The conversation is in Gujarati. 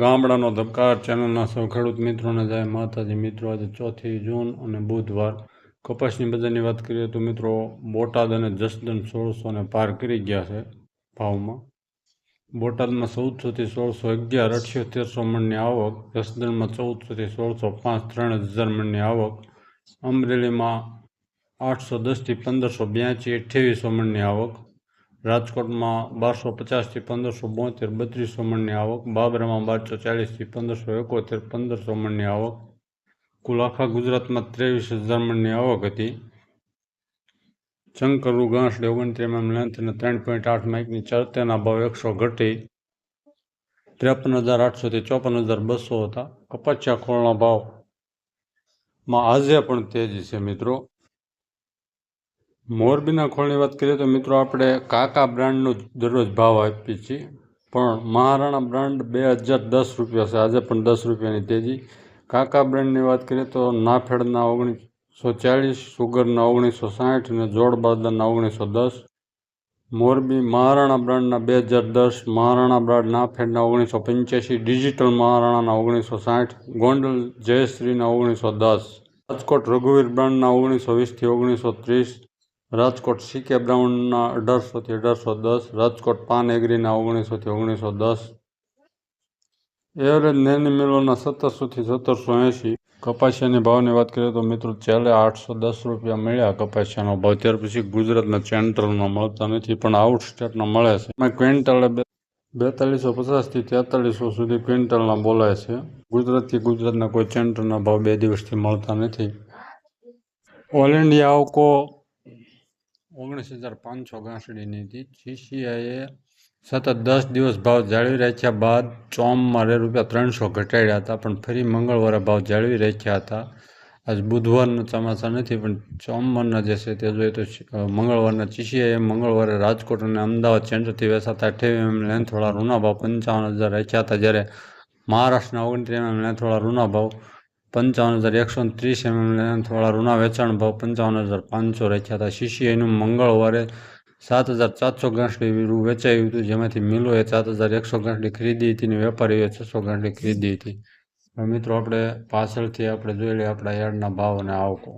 ગામડાનો ધબકાર ચેનલના સૌ ખેડૂત મિત્રોને જાય માતાજી મિત્રો, આજે ચોથી જૂન અને બુધવાર કપાસની બજારની વાત કરીએ તો મિત્રો બોટાદ અને જસદન સોળસોને પાર કરી ગયા છે ભાવમાં. બોટાદમાં ચૌદસોથી સોળસો અગિયાર, અઠ્યોતેરસો મણની આવક, જસદણમાં ચૌદસોથી સોળસો પાંચ, ત્રણ હજાર મણની આવક, અમરેલીમાં આઠસો દસથી પંદરસો બ્યાસી, અઠ્યાવીસો મણની આવક રાજકોટમાં બારસો પચાસથી પંદરસો બોતેર, બત્રીસો મણની આવક, બાબરામાં બારસો ચાલીસથી પંદરસો એકોતેર, પંદરસો મણની આવક, કુલ આખા ગુજરાતમાં ત્રેવીસ હજાર મણની આવક હતી. શંકરુ ગાંસડી ઓગણત્રીસ એમ લેન્થ અને ત્રણ પોઈન્ટ આઠ માઇકની ચરતેના ભાવ એકસો ઘટી ત્રેપન હજાર આઠસોથી ચોપન હજાર બસો હતા. કપાસિયા ખોળના ભાવમાં આજે પણ તેજી છે મિત્રો. મોરબીના ખોળની વાત કરીએ તો મિત્રો આપણે કાકા બ્રાન્ડનો દરરોજ ભાવ આપીએ છીએ. પણ મહારાણા બ્રાન્ડ બે હજાર દસ રૂપિયા છે. આજે પણ દસ રૂપિયાની તેજી. કાકા બ્રાન્ડની વાત કરીએ તો નાફેડના ઓગણીસો ચાળીસ, સુગરના ઓગણીસો સાઠ અને જોડ બાદરના ઓગણીસો દસ. મોરબી મહારાણા બ્રાન્ડના બે હજાર દસ, મહારાણા બ્રાન્ડ નાફેડના ઓગણીસો પંચ્યાસી, ડિજિટલ મહારાણાના ઓગણીસો સાઠ, ગોંડલ જયશ્રીના ઓગણીસો દસ. રાજકોટ રઘુવીર બ્રાન્ડના ઓગણીસો વીસથી ઓગણીસો ત્રીસ. રાજકોટ સીકે બ્રાઉનના અઢારસોથી અઢારસો દસ રાજકોટ પાન એગ્રીના ઓગણીસોથી ઓગણીસો દસ એવરેજ નેની મિલોના સત્તરસોથી સત્તરસો એંશી કપાસિયાની ભાવની વાત કરીએ તો મિત્રો છેલ્લે આઠસો દસ રૂપિયા મળ્યા કપાસિયાનો ભાવ. ત્યાર પછી ગુજરાતના સેન્ટ્રલમાં મળતા નથી, પણ આઉટ સ્ટેટના મળે છે. એમાં ક્વિન્ટલે બેતાલીસો પચાસથી તેતાલીસો સુધી ક્વિન્ટલના બોલાય છે. ગુજરાતથી ગુજરાતના કોઈ સેન્ટરના ભાવ બે દિવસથી મળતા નથી. ઓલ ઇન્ડિયા આવકો ઓગણીસ હજાર પાંચસો ઘાસડીની હતી જીસીઆઈએ સતત દસ દિવસ ભાવ જાળવી રાખ્યા બાદ ચોમમાં રૂપિયા ત્રણસો ઘટાડ્યા હતા, પણ ફરી મંગળવારે ભાવ જાળવી રાખ્યા હતા. આજ બુધવારના ચોમાસા નથી, પણ સોમવારના જે છે તે જોઈએ તો મંગળવારના ચીસીઆઈએ મંગળવારે રાજકોટ અને અમદાવાદ સેન્ટરથી વેસાતા અઠ્યાવી એમ લેન્થવાળા રૂના ભાવ પંચાવન હજાર રાખ્યા હતા, જ્યારે મહારાષ્ટ્રના ઓગણત્રીસ એમ લેન્થવાળા રૂના ભાવ પંચાવન હજાર એકસો ત્રીસ એમએમ લેન્થવાળા ઋણા વેચાણ ભાવ પંચાવન હજાર પાંચસો રાખ્યા હતા. સીસીઆઈનું મંગળવારે સાત હજાર ચારસો ગાંઠડી રૂ વેચાયું હતું, જેમાંથી મિલોએ સાત હજાર એકસો ગાંઠડી ખરીદી હતી અને વેપારીઓએ છસો ગાંઠડી ખરીદી હતી. મિત્રો, આપણે પાછળથી આપણે જોઈ લઈએ આપણા યાર્ડના ભાવ અને આવકો.